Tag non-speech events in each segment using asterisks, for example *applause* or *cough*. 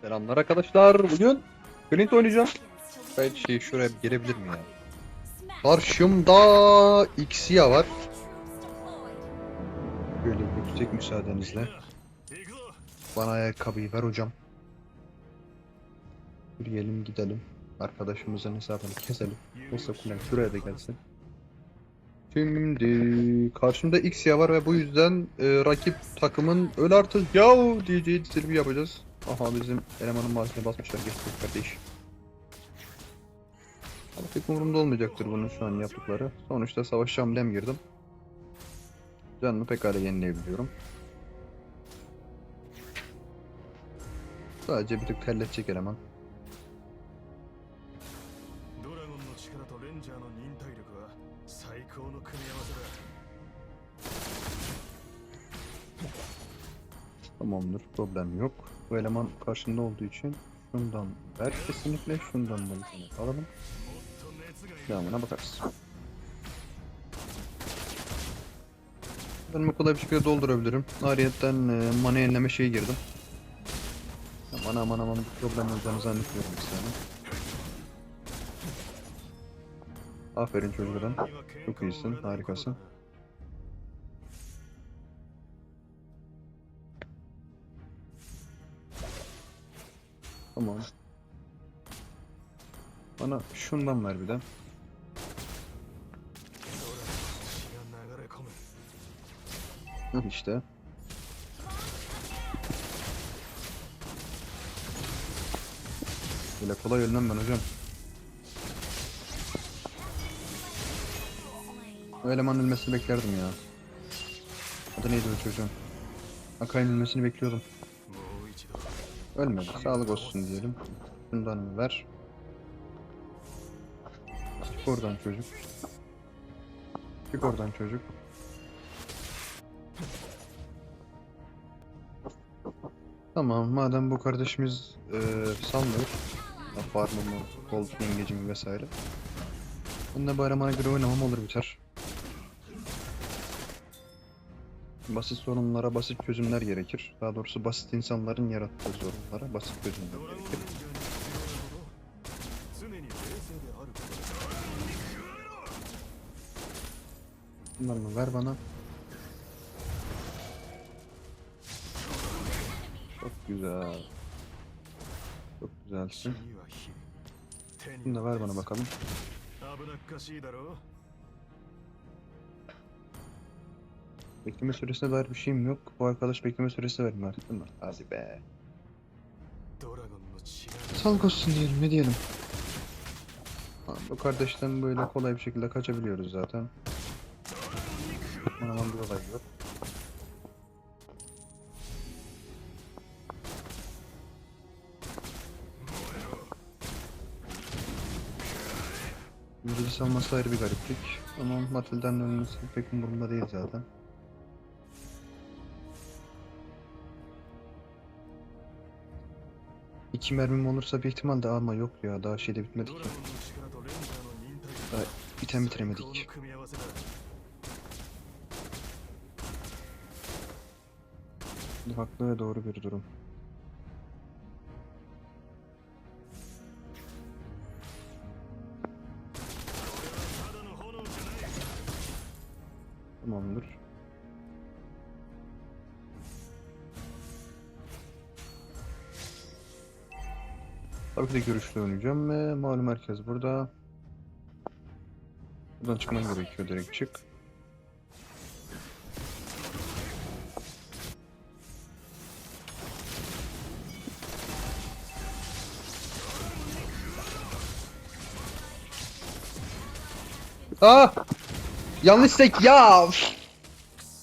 Selamlar arkadaşlar. Bugün Clint oynayacağım. Ben şey şuraya bir gelebilir mi ya? Karşımda Xia var. Böyle yüksek müsaadenizle. Bana ayakkabıyı ver hocam. Yürüyelim gidelim. Arkadaşımızın hesabını keselim. Olsa kullan şuraya da gelsin. Şimdi karşımda Xia var ve bu yüzden e, rakip takımın öl artık yav diyeceği dizilimi yapacağız. Aha bizim elemanın malzeme basmışlar geçtik kardeş. Ama pek umurumda olmayacaktır bunun şu an yaptıkları. Sonuçta savaşa hamlem girdim. Canımı pekala yenileyebiliyorum. Sadece bir tık terletecek eleman. Tamamdır, problem yok. Bu eleman karşında olduğu için şundan ver kesinlikle şundan bunu kesinlikle alalım. Devamına bakarız. Ben kolay bir şekilde doldurabilirim. Ariyetten e, mana yenileme şeyi girdim. Aman aman aman bir problem olacağını zannetmiyorum bir. Aferin çocuklarım. Çok iyisin, harikasın. Tamam. Bana şundan ver bir de. işte. Böyle kolay ölmem ben hocam. O elemanın ölmesini beklerdim ya. Adı neydi o çocuğun? Akay'ın ölmesini bekliyordum. Ölmedi. Sağlık olsun diyelim. Bundan ver. Çık oradan çocuk. Çık oradan çocuk. Tamam madem bu kardeşimiz e, sanmıyor. Farmı mı, koltuğun gecimi vesaire. Bununla bayramana göre oynamam olur biter. basit sorunlara basit çözümler gerekir. Daha doğrusu basit insanların yarattığı sorunlara basit çözümler gerekir. Bunları ver bana? Çok güzel. Çok güzelsin. Bunu da ver bana bakalım. Bekleme süresine dair bir şeyim yok. Bu arkadaş bekleme süresi vermiyor değil mi? Hadi be. Sağlık olsun diyelim ne diyelim. Bu kardeşten böyle kolay bir şekilde kaçabiliyoruz zaten. Aman bir olay yok. Yürüdü salması ayrı bir gariplik. Ama Matilda'nın ölmesi pek umurumda değil zaten. İki mermim olursa bir ihtimal daha ama yok ya daha şeyde bitmedik ya. Daha biten bitiremedik. Haklı ve doğru bir durum. Tamamdır. Tabii ki de görüşlü oynayacağım ve malum merkez burada. Buradan çıkman gerekiyor direkt çık. Ah! Yanlış tek ya!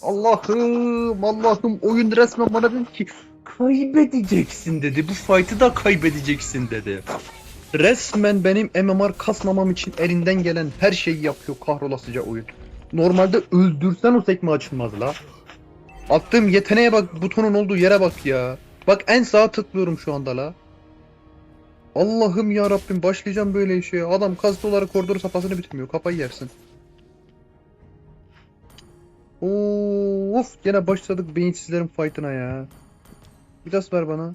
Allah'ım Allah'ım oyun resmen bana dedi ki kaybedeceksin dedi. Bu fight'ı da kaybedeceksin dedi. Resmen benim MMR kasmamam için elinden gelen her şeyi yapıyor kahrolasıca oyun. Normalde öldürsen o sekme açılmaz la. Attığım yeteneğe bak butonun olduğu yere bak ya. Bak en sağa tıklıyorum şu anda la. Allah'ım ya Rabbim başlayacağım böyle işe. Adam kaz olarak koridor safhasını bitirmiyor. Kafayı yersin. Of gene başladık beyinsizlerin fight'ına ya. Midas ver bana.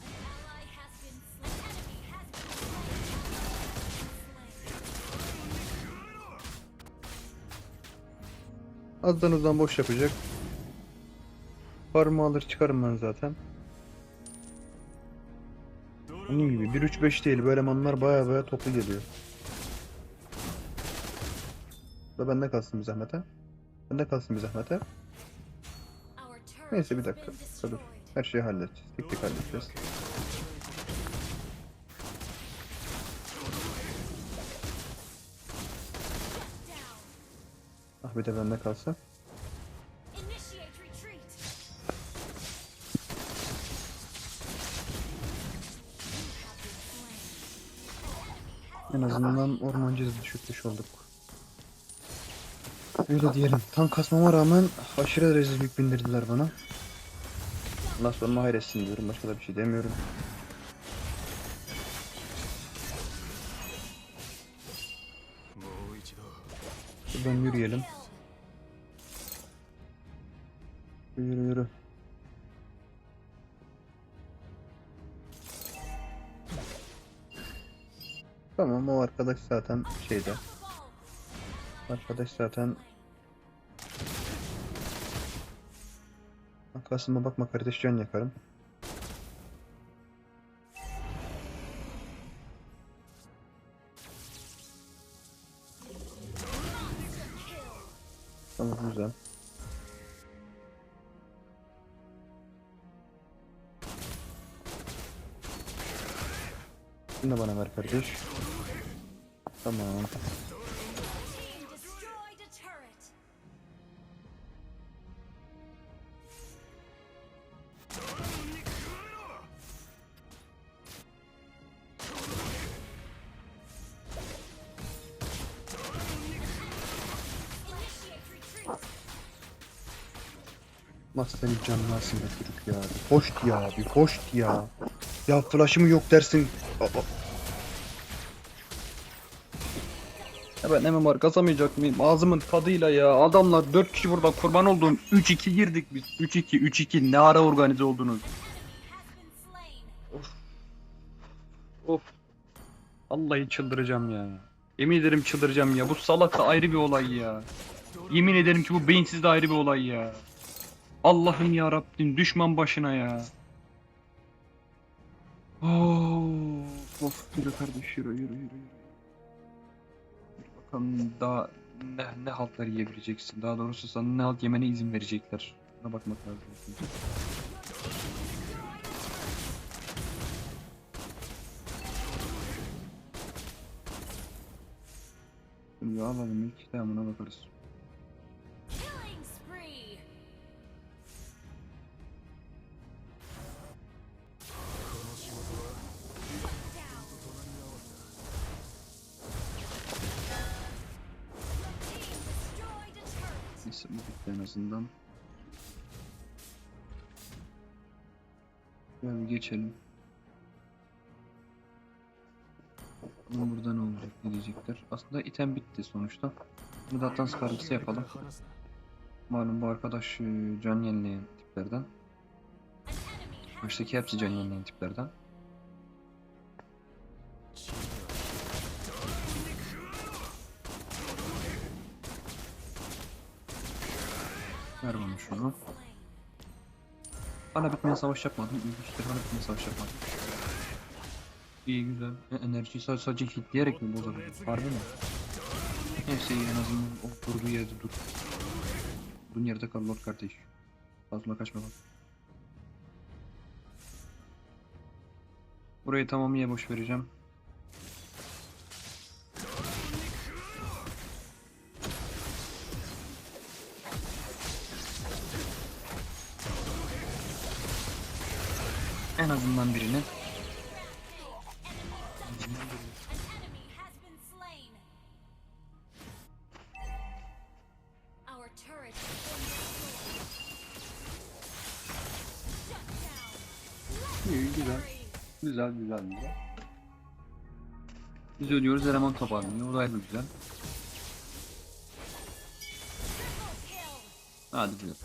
Azdan uzdan boş yapacak. Parmağı alır çıkarım ben zaten. Onun gibi 1-3-5 değil bu elemanlar baya baya toplu geliyor. Ve bende kalsın bir zahmete. Bende kalsın bir zahmete. Neyse bir dakika. Tabii. Her şeyi halledeceğiz. Tek tek halledeceğiz. Ah bir de bende kalsa. En azından ormancı düşürmüş olduk. Öyle diyelim. Tam kasmama rağmen aşırı rezil yük bindirdiler bana. Bundan sonra mahiretsin diyorum. Başka da bir şey demiyorum. Buradan yürüyelim. Yürü yürü. Tamam o arkadaş zaten şeyde. Arkadaş zaten Kasıma bakma kardeş can yakarım. Tamam güzel. Bunu da bana ver kardeş. Tamam. Nasıl senin canını alsın be çocuk ya. Bir Hoşt ya, bir hoşt ya. Ya flash'ım yok dersin. Aa. Ya ben MMR kazamayacak mıyım? Ağzımın tadıyla ya. Adamlar 4 kişi burada kurban olduğum 3-2 girdik biz. 3-2, 3-2 ne ara organize oldunuz? Of. Vallahi çıldıracağım ya. Yemin ederim çıldıracağım ya. Bu salak da ayrı bir olay ya. Yemin ederim ki bu beyinsiz de ayrı bir olay ya. Allah'ım ya Rabbim düşman başına ya. Of, of yürü kardeş yürü yürü yürü. yürü. Bakalım daha ne, ne haltlar yiyebileceksin. Daha doğrusu sana ne halt yemene izin verecekler. Buna bakmak lazım. Şimdi alalım ilk devamına bakarız. Neyse en azından. Şöyle geçelim. Bunun burada ne olacak ne diyecekler. Aslında item bitti sonuçta. Bunu da hatta sıkarıcısı yapalım. Malum bu arkadaş e, can yenileyen tiplerden. Baştaki hepsi can yenileyen tiplerden. Şunu. Slain. Bana bitmeyen savaş yapmadım. İlginçtir bana bitmeyen savaş yapmadım. İyi güzel. E, enerjiyi sadece, sadece hitleyerek mi bozabilir? Harbi mi? Neyse iyi en azından o durduğu yerde dur. Durduğun yerde kal Lord kardeş. Fazla kaçma bak. Burayı tamamıya boş vereceğim. Destroyed. Shut down. İyi güzel. Güzel güzel güzel. Biz ölüyoruz eleman toparlanıyor. O da güzel. Hadi güzel.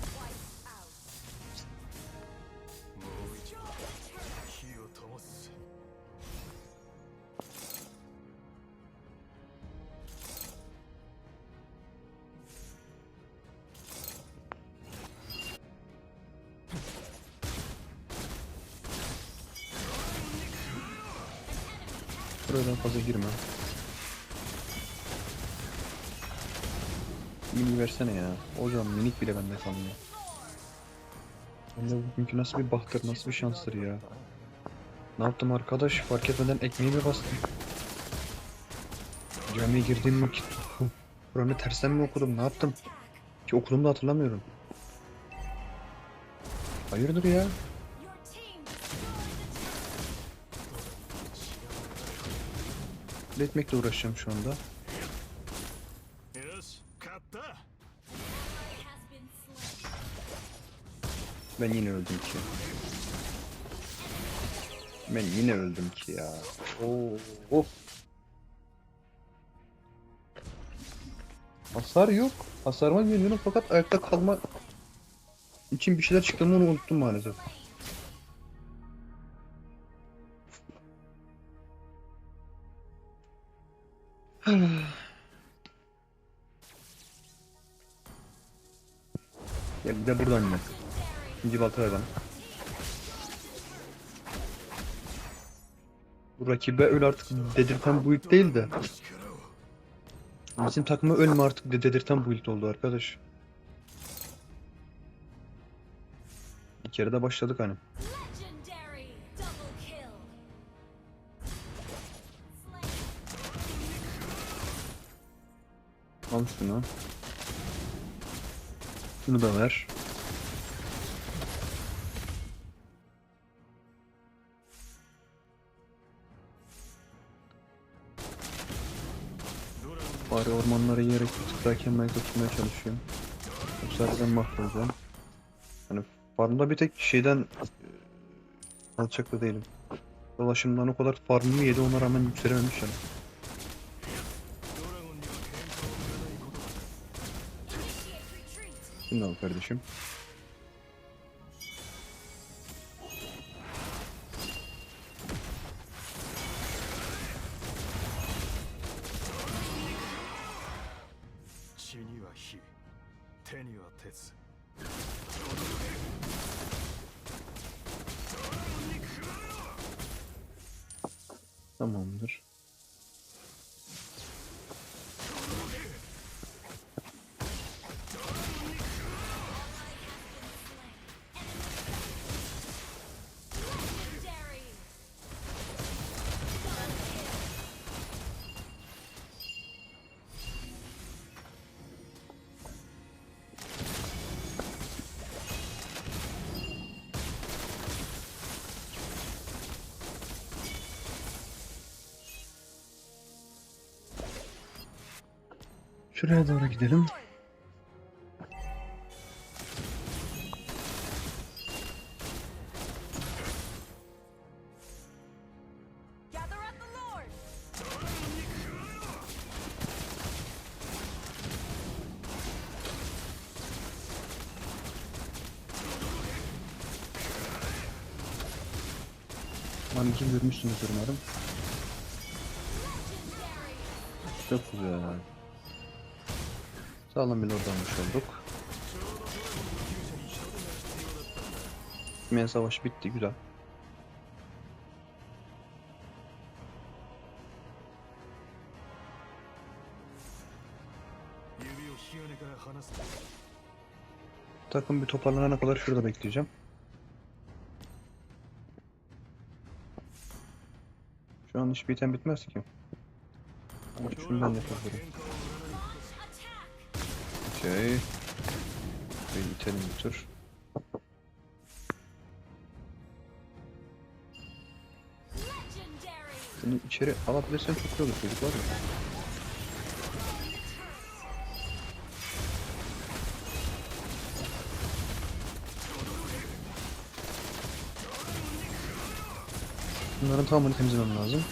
Şuraya daha fazla girme. Mini versene ya. Hocam minik bile bende kalmıyor. Bende bugünkü nasıl bir bahtır, nasıl bir şanstır ya. Ne yaptım arkadaş? Fark etmeden ekmeğimi bastım. Camiye girdiğim vakit *laughs* Kur'an'ı tersten mi okudum? Ne yaptım? Ki okudum da hatırlamıyorum. Hayırdır ya? Bekletmekle uğraşacağım şu anda. Ben yine öldüm ki. Ben yine öldüm ki ya. Oo. Of. Hasar yok. Hasarıma güveniyorum fakat ayakta kalma için bir şeyler çıktığını unuttum maalesef. Gel bir de buradan yine. İkinci baltadan. Bu rakibe öl artık dedirten build değil de. Bizim takıma ölme artık de dedirten build oldu arkadaş. Bir kere de başladık hani. Al şunu. Şunu da ver. Bari ormanları yiyerek daha kendime tutmaya çalışıyorum. Yoksa harbiden mahvolacağım. Hani farmda bir tek şeyden e, alçak da değilim. Dolaşımdan o kadar farmımı yedi ona rağmen yükselememiş yani. Şunu da al kardeşim. Tamamdır. Şuraya doğru gidelim. Manicim görmüşsünüzdür umarım. Çok güzel. Sağlam bir oradanmış olduk. Kimya savaşı bitti güzel. Takım bir toparlanana kadar şurada bekleyeceğim. Şu an iş biten bitmez ki. Ama şundan yapabilirim. Okey. Ve itelim bir tur. Bunu içeri alabilirsen çok iyi olur çocuklar. Bunların tamamını temizlemem lazım.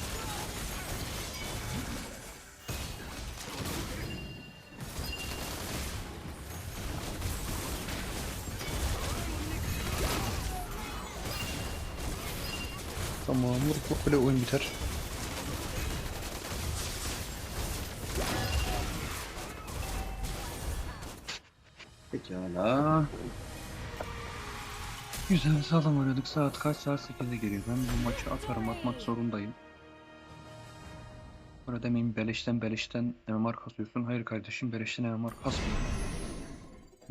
Tamam, vur vur böyle oyun biter. Pekala. Güzel sağlam oynadık. Saat kaç? Saat 8'e geliyor. Ben bu maçı atarım atmak zorundayım. Burada demeyin beleşten beleşten MMR kasıyorsun. Hayır kardeşim beleşten MMR kasmıyor.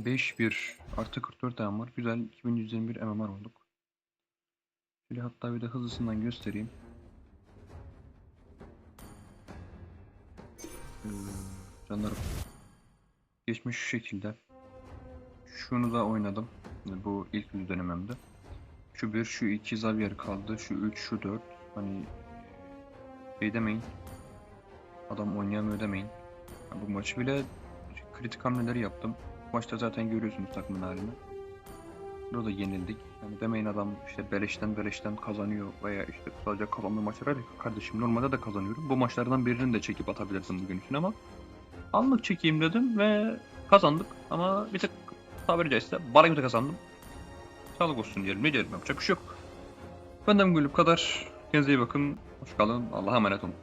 5-1 artı 44 MMR. Güzel 2121 MMR olduk. Şöyle hatta bir de hızlısından göstereyim. Ee, canlarım. Geçmiş şu şekilde. Şunu da oynadım. Bu ilk yüz dönemimde. Şu bir, şu iki Xavier kaldı. Şu üç, şu dört. Hani şey demeyin. Adam oynayamıyor demeyin. Ya bu maçı bile kritik hamleleri yaptım. Maçta zaten görüyorsunuz takımın halini. Burada yenildik. Yani demeyin adam işte beleşten beleşten kazanıyor veya işte sadece kazandığı maçlar değil. Kardeşim normalde de kazanıyorum. Bu maçlardan birini de çekip atabilirdim bugün için ama anlık çekeyim dedim ve kazandık. Ama bir tık tabiri caizse bana göre kazandım. Sağlık olsun diyelim. Ne diyelim yapacak bir şey yok. Benden bu kadar. Kendinize iyi bakın. Hoş kalın. Allah'a emanet olun.